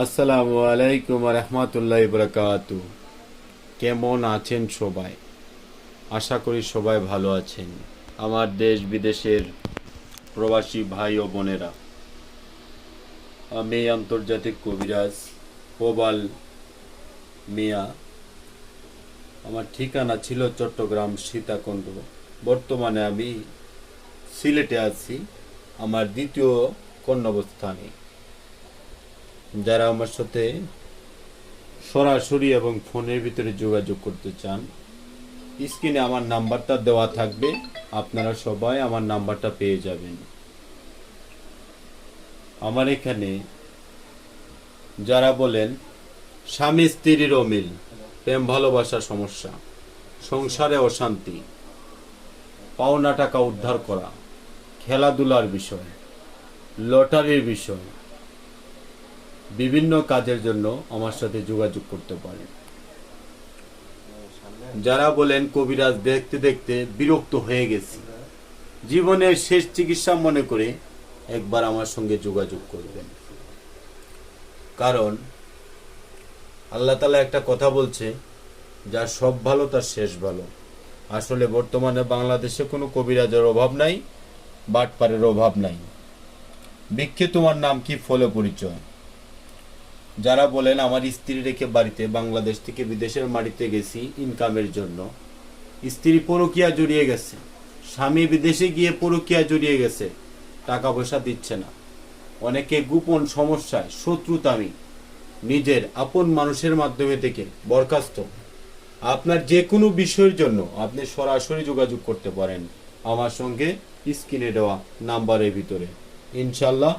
আসসালামু আলাইকুম রহমতুল্লাহ বরকাত। কেমন আছেন সবাই? আশা করি সবাই ভালো আছেন। আমার দেশ বিদেশের প্রবাসী ভাই ও বোনেরা, আমি আন্তর্জাতিক কবিরাজ প্রবাল মিয়া। আমার ঠিকানা ছিল চট্টগ্রাম সীতাকুণ্ড। বর্তমানে আমি সিলেটে আছি। আমার দ্বিতীয় কর্ণবস্থানে যারা আমার সাথে সরাসরি এবং ফোনের ভিতরে যোগাযোগ করতে চান, স্ক্রিনে আমার নাম্বারটা দেওয়া থাকবে, আপনারা সবাই আমার নাম্বারটা পেয়ে যাবেন। আমার এখানে যারা বলেন, স্বামী স্ত্রীর অমিল, প্রেম ভালোবাসার সমস্যা, সংসারে অশান্তি, পাওনা টাকা উদ্ধার করা, খেলাধুলার বিষয়, লটারির বিষয় বিভিন্ন কাজের জন্য আমার সাথে যোগাযোগ করতে পারেন। যারা বলেন কবিরাজ দেখতে দেখতে বিরক্ত হয়ে গেছি। জীবনের শেষ চিকিৎসা মনে করে একবার আমার সঙ্গে যোগাযোগ করবেন। কারণ আল্লাহ তালা একটা কথা বলছে, যার সব ভালো তার শেষ ভালো। আসলে বর্তমানে বাংলাদেশে কোনো কবিরাজের অভাব নাই, বাটপারের অভাব নাই। বিক্ষে তোমার নাম কি? ফলে পরিচয়। যারা বলেন, আমার স্ত্রী রেখে বাড়িতে, বাংলাদেশ থেকে বিদেশের মাটিতে গেছি ইনকামের জন্য। স্ত্রী পরকিয়া জড়িয়ে গেছে। স্বামী বিদেশে গিয়ে পরকিয়া জড়িয়ে গেছে। টাকা পয়সা দিচ্ছে না। অনেকে গোপন সমস্যায় শত্রুতামি, নিজের আপন মানুষের মাধ্যমে থেকে বরখাস্ত। আপনার যে কোনো বিষয়ের জন্য আপনি সরাসরি যোগাযোগ করতে পারেন। আমার সঙ্গে স্ক্রিনে দেওয়া নাম্বারের ভিতরে। ইনশাল্লাহ